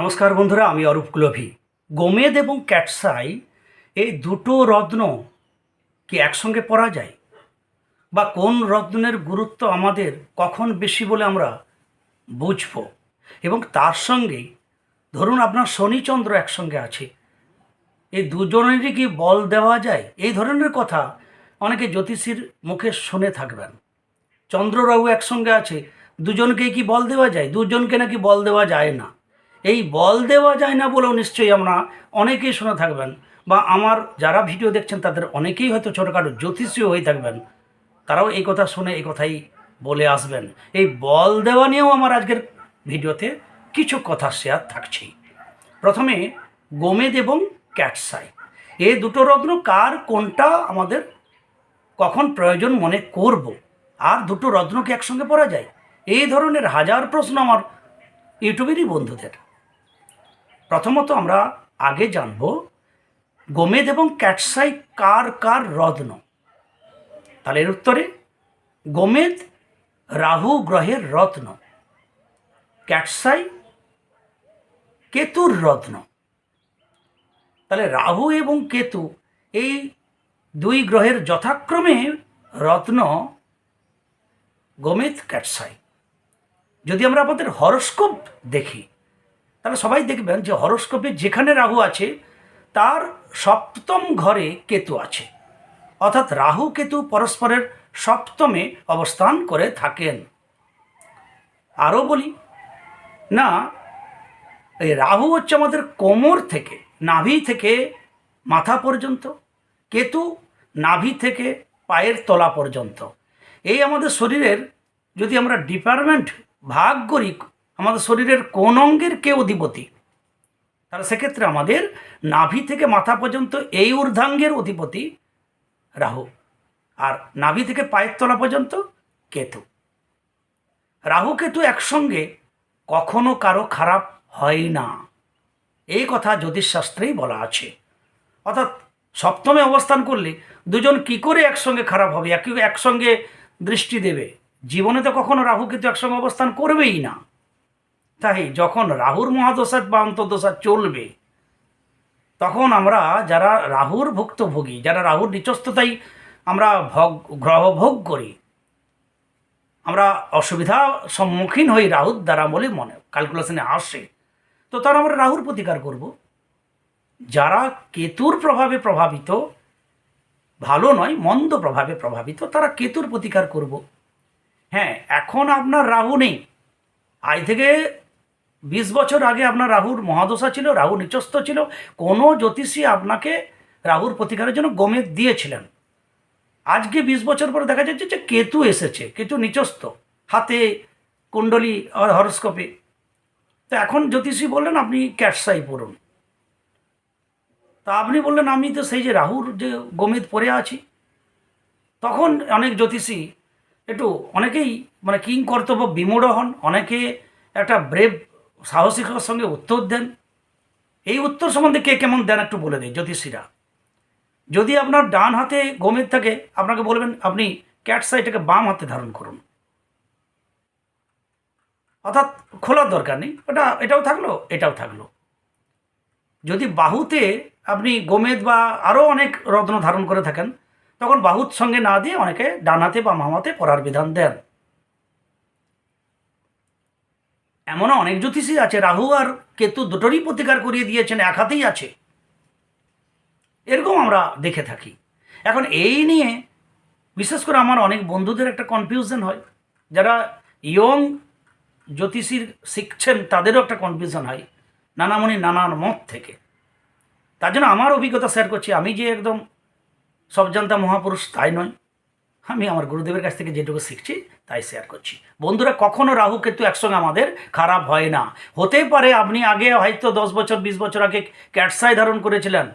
নমস্কার বন্ধুরা, আমি অরূপ কুলভি। গোমেদ এবং ক্যাটসাই এই দুটো রত্ন কি একসঙ্গে পড়া যায়? বা কোন রত্নের গুরুত্ব আমাদের কখন বেশি বলে আমরা বুঝব? এবং তার সঙ্গেই ধরুন আপনার শনিচন্দ্র একসঙ্গে আছে। এই দুজনেরই কি বল দেওয়া যায়? এই ধরনের কথা অনেকে জ্যোতিষীর মুখে শুনে থাকবেন। চন্দ্ররাহু একসঙ্গে আছে দুজনকে কি বল দেওয়া যায়? দুজনকে নাকি বল দেওয়া যায় না। এই বল দেওয়া যায় না বলেও নিশ্চয়ই আমরা অনেকেই শুনে থাকবেন বা আমার যারা ভিডিও দেখছেন তাদের অনেকেই হয়তো ছোটোখাটো জ্যোতিষীও হয়ে থাকবেন। তারাও এই কথা শুনে এই কথাই বলে আসবেন। এই বল দেওয়া নিয়েও আমার আজকের ভিডিওতে কিছু কথা শেয়ার থাকছে প্রথমে গোমেদ এবং ক্যাটসাই। এই দুটো রত্ন কার, কোনটা আমাদের কখন প্রয়োজন মনে করব? আর দুটো রত্নকে একসঙ্গে পড়া যায়? এই ধরনের হাজার প্রশ্ন আমার ইউটিউবেরই বন্ধুদের। প্রথমত আমরা আগে জানব গোমেদ এবং ক্যাটসাই কার কার রত্ন। তাহলে এর উত্তরে, গোমেদ রাহু গ্রহের রত্ন, ক্যাটসাই কেতুর রত্ন। তাহলে রাহু এবং কেতু এই দুই গ্রহের যথাক্রমে রত্ন গোমেদ ক্যাটসাই। যদি আমরা আমাদের হরস্কোপ দেখি তাহলে সবাই দেখবেন যে হরস্কোপে যেখানে রাহু আছে, তার সপ্তম ঘরে কেতু আছে। অর্থাৎ রাহু কেতু পরস্পরের সপ্তমে অবস্থান করে থাকেন। আরও বলি, না, এই রাহু হচ্ছে আমাদের কোমর থেকে, নাভি থেকে মাথা পর্যন্ত, কেতু নাভি থেকে পায়ের তলা পর্যন্ত। এই আমাদের শরীরের যদি আমরা ডিপার্টমেন্ট ভাগ করি আমাদের শরীরের কোন অঙ্গের কে অধিপতি? তাহলে সেক্ষেত্রে আমাদের নাভি থেকে মাথা পর্যন্ত এই ঊর্ধ্বাঙ্গের অধিপতি রাহু। আর নাভি থেকে পায়ের তলা পর্যন্ত কেতু। রাহু কেতু একসঙ্গে কখনো কারও খারাপ হয় না। এই কথা জ্যোতিষশাস্ত্রেই বলা আছে। অর্থাৎ সপ্তমে অবস্থান করলে দুজন কি করে একসঙ্গে খারাপ হবে? একই একসঙ্গে দৃষ্টি দেবে? জীবনে তো কখনো রাহু কিন্তু একসঙ্গে অবস্থান করবেই না। তাই যখন রাহুর মহাদশা বা অন্তর্দশা চলবে, তখন আমরা যারা রাহুর ভুক্তভোগী, যারা রাহুর নিচস্থতাই আমরা ভোগ, গ্রহ ভোগ করি। আমরা অসুবিধা সম্মুখীন হই রাহুর দ্বারা বলে মনে ক্যালকুলেশনে আসে। তো তার আমরা রাহুর প্রতিকার করব। যারা কেতুর প্রভাবে প্রভাবিত, ভালো নয়, মন্দ প্রভাবে প্রভাবিত, তারা কেতুর প্রতিকার করব। হ্যাঁ এখন আপনার রাহু নেই। আজ থেকে বিশ বছর আগে আপনার রাহুর মহাদশা ছিল, রাহু নিচস্থ ছিল, কোনো জ্যোতিষী আপনাকে রাহুর প্রতিকারের জন্য গমেদ দিয়েছিলেন। আজকে বিশ বছর পরে দেখা যাচ্ছে যে কেতু এসেছে, কেতু নিচস্থ, হাতে কুণ্ডলী হরস্কোপে। তো এখন জ্যোতিষী বললেন, আপনি ক্যাটসাই পড়ুন। তা আপনি বললেন, আমি তো সেই যে রাহুর যে গমেদ পড়ে আছি। তখন অনেক জ্যোতিষী একটু অনেকেই মানে কিং কর্তব্য বিমূঢ় হন, অনেকে একটা ব্রেভ সাহসিকতার সঙ্গে উত্তর দেন। এই উত্তর সম্বন্ধে কে কেমন দেন একটু বলে দেয় জ্যোতিষীরা। যদি আপনার ডান হাতে গমেদ থাকে, আপনাকে বলবেন, আপনি ক্যাট সাইটাকে বাম হাতে ধারণ করুন। অর্থাৎ খোলার দরকার নেই। ওটা, এটাও থাকল এটাও থাকল। যদি বাহুতে আপনি গোমেদ বা আরও অনেক রত্ন ধারণ করে থাকেন, তখন বাহুর সঙ্গে না দিয়ে অনেকে ডান হাতে বা মামাতে পড়ার বিধান দেন। এমনও অনেক জ্যোতিষী আছে, রাহু আর কেতু দুটোরই প্রতিকার করিয়ে দিয়েছেন, এক হাতেই আছে। এরকম আমরা দেখে থাকি। এখন এই নিয়ে বিশেষ করে আমার অনেক বন্ধুদের একটা কনফিউশন হয়। যারা ইয়ং জ্যোতিষীর শিখছেন, তাদেরও একটা কনফিউশন হয়, নানামণি নানান মত থেকে। তার জন্য আমার অভিজ্ঞতা শেয়ার করছি। আমি যে একদম সব জানতা মহাপুরুষ, তাই নয়। আমি আমার গুরুদেবের কাছ থেকে যেটুকু শিখছি, তাই শেয়ার করছি। বন্ধুরা, কখনো রাহু, কেতু একসঙ্গে আমাদের খারাপ হয় না। হতে পারে আপনি আগে হয়তো দশ বছর, বিশ বছর আগে ক্যাটসাই ধারণ করেছিলেন।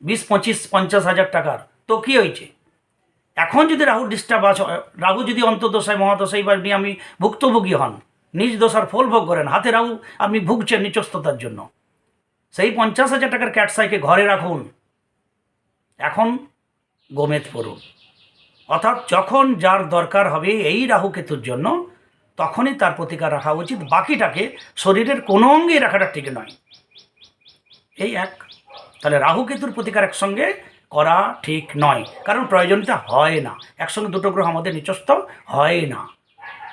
বিশ, পঁচিশ, পঞ্চাশ হাজার টাকার। তো কী হয়েছে? এখন যদি রাহু ডিস্টার্ব আছে, রাহু যদি অন্তর্দশায়, মহাদশায় বা আমি ভুক্তভোগী হন, নিজ দশার ফল ভোগ করেন, হাতে রাহু আপনি ভুগছেন নিচস্ততার জন্য। সেই পঞ্চাশ হাজার টাকার ক্যাটসাইকে ঘরে রাখুন। এখন গোমেদ পড়ুন। অর্থাৎ যখন যার দরকার হবে এই রাহু কেতুর জন্য, তখনই তার প্রতিকার রাখা উচিত। বাকিটাকে শরীরের কোনো অঙ্গেই রাখাটা ঠিক নয়। এই এক। তাহলে রাহু কেতুর প্রতিকার একসঙ্গে করা ঠিক নয়। কারণ প্রয়োজনীয়তা হয় না। একসঙ্গে দুটো গ্রহ আমাদের নিচস্থ হয় না।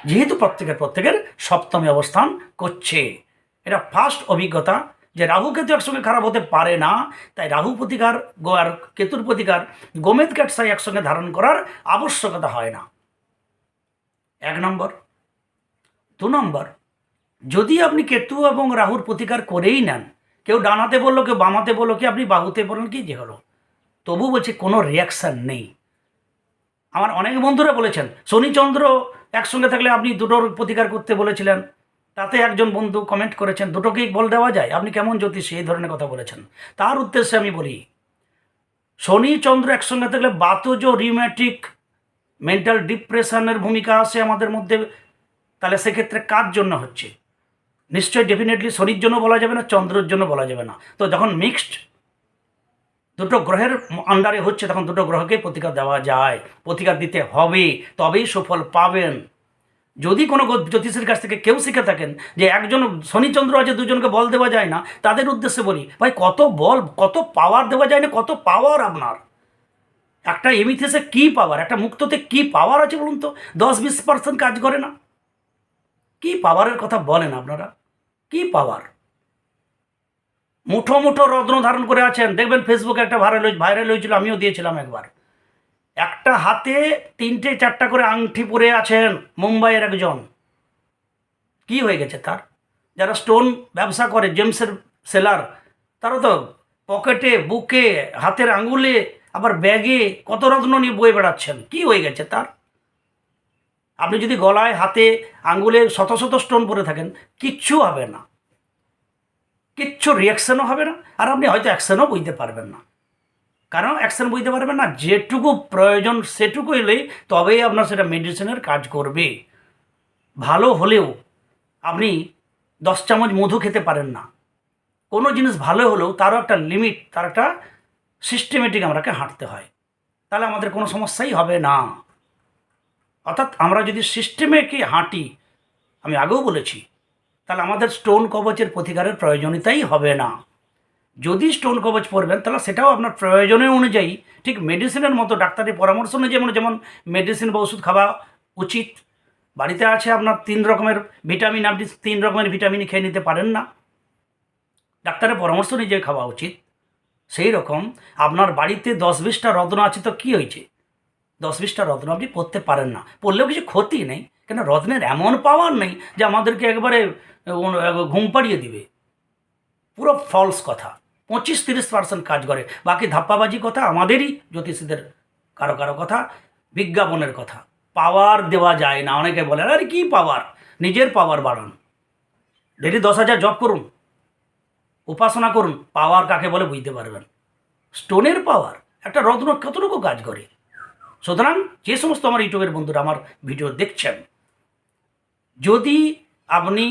যেহেতু প্রত্যেকের প্রত্যেকের সপ্তমী অবস্থান করছে। এটা ফার্স্ট অভিজ্ঞতা। যে রাহু কেতু একসঙ্গে খারাপ হতে পারে না, তাই রাহু প্রতিকার আর কেতুর প্রতিকার গোমেদ ক্যাটসাই একসঙ্গে ধারণ করার আবশ্যকতা হয় না। এক নম্বর। দু নম্বর, যদি আপনি কেতু এবং রাহুর প্রতিকার করেই নেন, কেউ ডানাতে বলল, কেউ বামাতে বলল কি আপনি বাহুতে বললেন, কি যে হলো? তবু বলছি কোনো রিয়াকশান নেই। আমার অনেক বন্ধুরা বলেছেন, শনিচন্দ্র একসঙ্গে থাকলে আপনি দুটোর প্রতিকার করতে বলেছিলেন। তাতে একজন বন্ধু কমেন্ট করেছেন দুটোকেই বল দেওয়া যায়? আপনি কেমন জ্যোতিষ? এই ধরনের কথা বলেছেন। তার উদ্দেশ্যে আমি বলি, শনি চন্দ্র একসঙ্গে থাকলে বাতজ রিউম্যাটিক মেন্টাল ডিপ্রেশনের ভূমিকা আসে আমাদের মধ্যে। তাহলে সেক্ষেত্রে কার জন্য হচ্ছে? নিশ্চয়ই ডেফিনেটলি শনির জন্য বলা যাবে না, চন্দ্রের জন্য বলা যাবে না। তো যখন মিক্সড দুটো গ্রহের আন্ডারে হচ্ছে, তখন দুটো গ্রহকে প্রতিকার দেওয়া যায়, প্রতিকার দিতে হবে, তবেই সুফল পাবেন। যদি কোনো জ্যোতিষের কাছ থেকে কেউ শিখে থাকেন যে একজন শনিচন্দ্র আছে, দুজনকে বল দেওয়া যায় না, তাদের উদ্দেশ্যে বলি, ভাই, কত বল, কত পাওয়ার দেওয়া যায় না, কত পাওয়ার আপনার? একটা এমিথেসে কী পাওয়ার একটা মুক্ততে কী পাওয়ার আছে বলুন তো? দশ বিশ পার্সেন্ট কাজ করে না? কি পাওয়ারের কথা বলেন আপনারা? কি পাওয়ার মুঠো মুঠো রত্ন ধারণ করে আছেন। দেখবেন ফেসবুকে একটা ভাইরাল ভাইরাল হয়েছিল, আমিও দিয়েছিলাম একবার। একটা হাতে তিনটে, চারটা করে আংটি পরে আছেন মুম্বাইয়ের একজন। কি হয়ে গেছে তার? যারা স্টোন ব্যবসা করে, জেমসের সেলার তারও তো পকেটে, বুকে, হাতের আঙুলে, আবার ব্যাগে কত রত্ন নিয়ে বয়ে বেড়াচ্ছেন? কি হয়ে গেছে তার? আপনি যদি গলায়, হাতে আঙ্গুলে শত শত স্টোন পরে থাকেন, কিচ্ছু হবে না। কিচ্ছু রিয়াকশনও হবে না, আর আপনি হয়তো অ্যাকশনও বুঝতে পারবেন না। কারণ অ্যাকশন বুঝতে পারবেন না, যেটুকু প্রয়োজন সেটুকু এলেই তবেই আপনার সেটা মেডিসিনের কাজ করবে। ভালো হলেও আপনি দশ চামচ মধু খেতে পারেন না। কোনো জিনিস ভালো হলেও তারও একটা লিমিট তার একটা সিস্টেমেটিক আমরাকে হাঁটতে হয়। তাহলে আমাদের কোনো সমস্যাই হবে না। অর্থাৎ আমরা যদি সিস্টেমেকে হাঁটি, আমি আগেও বলেছি, তাহলে আমাদের স্টোন কবচের প্রতিকারের প্রয়োজনীয়তাই হবে না। যদি স্টোন কবচ পরবেন, তাহলে সেটাও আপনার প্রয়োজনের অনুযায়ী, ঠিক মেডিসিনের মতো ডাক্তারের পরামর্শ অনুযায়ী যেমন যেমন মেডিসিন বা ওষুধ খাওয়া উচিত। বাড়িতে আছে আপনার তিন রকমের ভিটামিন আপনি তিন রকমের ভিটামিন খেয়ে নিতে পারেন না। ডাক্তারের পরামর্শ অনুযায়ী খাওয়া উচিত। সেই রকম আপনার বাড়িতে দশ বিশটা রত্ন আছে, তো কী হয়েছে? দশ বিশটা রত্ন আপনি পড়তে পারেন না। পড়লেও কিছু ক্ষতি নেই, কেন রত্নের এমন পাওয়ার নেই যে আমাদেরকে একবারে ঘুম পাড়িয়ে দিবে। পুরো ফলস কথা। পঁচিশ তিরিশ পার্সেন্ট কাজ করে। বাকি ধাপ্পাবাজি কথা আমাদেরই, জ্যোতিষীদের কারও কারও কথা, বিজ্ঞাপনের কথা। পাওয়ার দেওয়া যায় না, অনেকে বলে, আরে কী পাওয়ার? নিজের পাওয়ার বাড়ান। ডেলি দশ হাজার জব করুন, উপাসনা করুন, পাওয়ার কাকে বলে বুঝতে পারবেন। স্টোনের পাওয়ার, একটা রত্ন কতটুকু কাজ করে? সুতরাং যে সমস্ত আমার ইউটিউবের বন্ধুরা আমার ভিডিও দেখছেন, যদি আপনি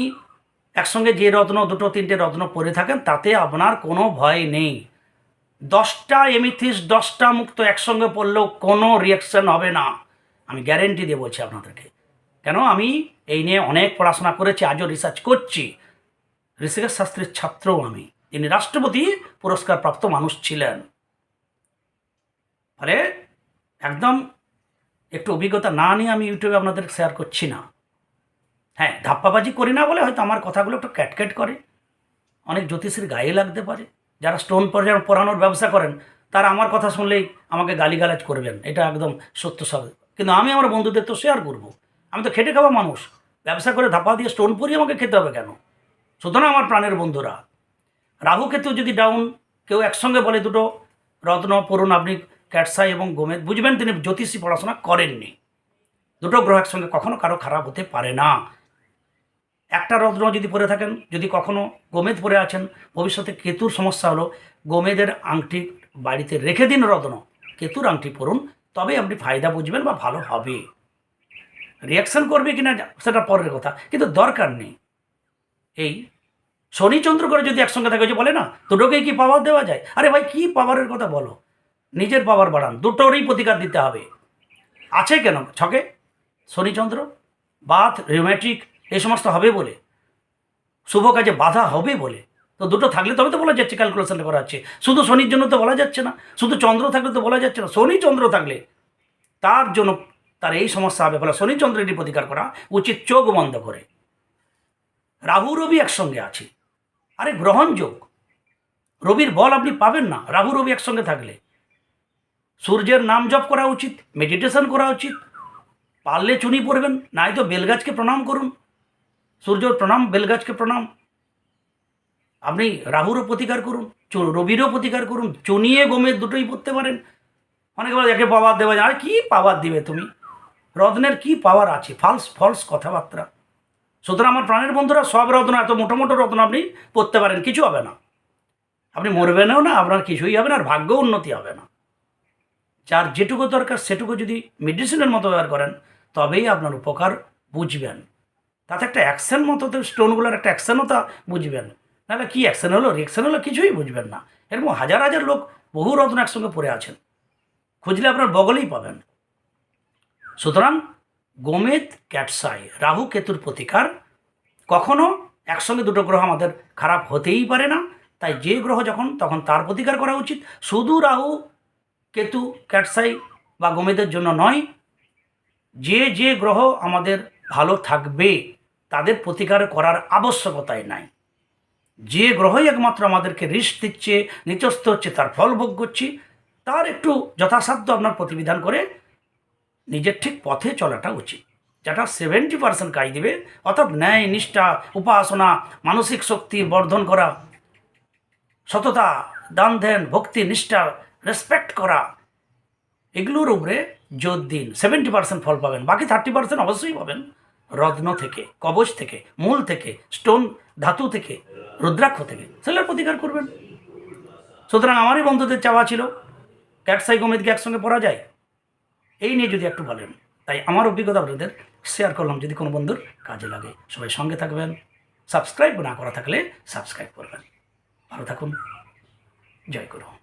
একসঙ্গে যে রত্ন, দুটো, তিনটে রত্ন পরে থাকেন, তাতে আপনার কোনো ভয় নেই। দশটা এমিথিস, দশটা মুক্ত একসঙ্গে পড়লেও কোনো রিয়াকশন হবে না। আমি গ্যারেন্টি দিয়ে বলছি আপনাদেরকে। কেন? আমি এই নিয়ে অনেক পড়াশোনা করেছি, আজও রিসার্চ করছি। ঋষিকেশ শাস্ত্রীর ছাত্রও আমি। তিনি রাষ্ট্রপতি পুরস্কার প্রাপ্ত মানুষ ছিলেন। ফলে একদম একটু অভিজ্ঞতা না নিয়ে আমি ইউটিউবে আপনাদের শেয়ার করছি না। হ্যাঁ ধাপ্পাবাজি করি না বলে হয়তো আমার কথাগুলো একটু ক্যাটক্যাট করে। অনেক জ্যোতিষীর গায়ে লাগতে পারে। যারা স্টোন পরানোর ব্যবসা করেন, তারা আমার কথা শুনলেই আমাকে গালিগালাজ করবেন। এটা একদম সত্য সব। কিন্তু আমি আমার বন্ধুদের তো শেয়ার করব। আমি তো খেটে খাওয়া মানুষ। ব্যবসা করে ধাপ্পা দিয়ে স্টোন পরিয়ে আমাকে খেতে হবে কেন? সুতরাং আমার প্রাণের বন্ধুরা, রাহু কেতু যদি ডাউন কেউ একসঙ্গে বলে দুটো, রত্ন পড়ুন আপনি ক্যাটসাই এবং গোমেদ, বুঝবেন তিনি জ্যোতিষী পড়াশোনা করেননি। দুটো গ্রহ একসঙ্গে কখনো কারও খারাপ হতে পারে না। একটা রত্ন যদি পরে থাকেন, যদি কখনো গোমেদ পরে আছেন, ভবিষ্যতে কেতুর সমস্যা হলো, গোমেদের আংটি বাড়িতে রেখে দিন রত্ন, কেতুর আংটি পরুন তবে আপনি ফায়দা বুঝবেন বা ভালো হবে। রিয়াকশান করবে কিনা, সেটা পরের কথা, কিন্তু দরকার নেই। এই শনিচন্দ্র করে যদি একসঙ্গে থাকে যে বলে না, দুটোকেই কি পাওয়ার দেওয়া যায়? আরে ভাই, কি পাওয়ারের কথা বলো? নিজের পাওয়ার বাড়ান, দুটোরই প্রতিকার দিতে হবে। আছে কেন ছকে? শনিচন্দ্র বাথ রিউম্যাটিক এই সমস্ত হবে বলে। শুভ কাজে বাধা হবে বলে। তো দুটো থাকলে তবে তো বলা যাচ্ছে ক্যালকুলেশনটা করা যাচ্ছে শুধু শনির জন্য তো বলা যাচ্ছে না, শুধু চন্দ্র থাকলে তো বলা যাচ্ছে না। শনি চন্দ্র থাকলে তার জন্য তার এই সমস্যা হবে। বলে শনি চন্দ্রেরই প্রতিকার করা উচিত চোখ বন্ধ করে। রাহু রবি একসঙ্গে আছে। আরে গ্রহণযোগ রবির বল আপনি পাবেন না, রাহু রবি একসঙ্গে থাকলে। সূর্যের নাম জপ করা উচিত মেডিটেশন করা উচিত। পারলে চুনি পড়বেন নাই তো বেলগাছকে প্রণাম করুন। সূর্যর প্রণাম, বেলগাছকে প্রণাম। আপনি রাহুরও প্রতিকার করুন রবিরও প্রতিকার করুন, চনিয়ে গমের দুটোই পড়তে পারেন। অনেকে বলে, একে পাওয়ার দেওয়া যায়। আর, কী পাওয়ার দিবে তুমি? রত্নের কি পাওয়ার আছে? ফালস ফলস কথাবার্তা। সুতরাং আমার প্রাণের বন্ধুরা, সব রত্ন, এত মোটো মোটো রত্ন আপনি পড়তে পারেন, কিছু হবে না। আপনি মরবেনও না, আপনার কিছুই হবে না, আর ভাগ্য উন্নতি হবে না। যার যেটুকু দরকার, সেটুকু যদি মেডিসিনের মতো ব্যবহার করেন, তবেই আপনার উপকার বুঝবেন। তাতে একটা অ্যাকশন মতো তো স্টোনগুলোর একটা অ্যাকশনও তা বুঝবেন। নাহলে কী অ্যাকশন হলো? রিয়াকশন হলো কিছুই বুঝবেন না। এরকম হাজার হাজার লোক বহু রত্ন একসঙ্গে পড়ে আছেন। খুঁজলে আপনার বগলেই পাবেন। সুতরাং গোমেদ ক্যাটসাই, রাহু কেতুর প্রতিকার। কখনো একসঙ্গে দুটো গ্রহ আমাদের খারাপ হতেই পারে না। তাই যে গ্রহ যখন, তখন তার প্রতিকার করা উচিত। শুধু রাহু, কেতু, ক্যাটসাই বা গোমেদের জন্য নয়, যে যে গ্রহ আমাদের ভালো থাকবে তাদের প্রতিকার করার আবশ্যকতাই নাই। যে গ্রহই একমাত্র আমাদেরকে রিস্ক দিচ্ছে, নিচস্থ হচ্ছে, তার ফল ভোগ করছি, তার একটু যথাসাধ্য আপনার প্রতিবিধান করে নিজের ঠিক পথে চলাটা উচিত। যেটা সেভেন্টি পার্সেন্ট কাজ দিবে, অর্থাৎ ন্যায়, নিষ্ঠা, উপাসনা, মানসিক শক্তি বর্ধন করা, সততা, দান ধ্যান, ভক্তি, নিষ্ঠা রেসপেক্ট করা, এগুলোর উপরে জোর দিন সেভেন্টি পার্সেন্ট ফল পাবেন, বাকি থার্টি পার্সেন্ট অবশ্যই পাবেন। রত্ন থেকে, কবচ থেকে, মূল থেকে স্টোন ধাতু থেকে, রুদ্রাক্ষ থেকে, সেগুলোর প্রতিকার করবেন। সুতরাং আমারই বন্ধুদের চাওয়া ছিল ক্যাটসাই গোমেদকে একসঙ্গে পড়া যায়। এই নিয়ে যদি একটু বলেন, তাই আমার অভিজ্ঞতা আপনাদের শেয়ার করলাম, যদি কোনো বন্ধুর কাজে লাগে। সবাই সঙ্গে থাকবেন সাবস্ক্রাইব না করা থাকলে সাবস্ক্রাইব করবেন। ভালো থাকুন, জয় করুন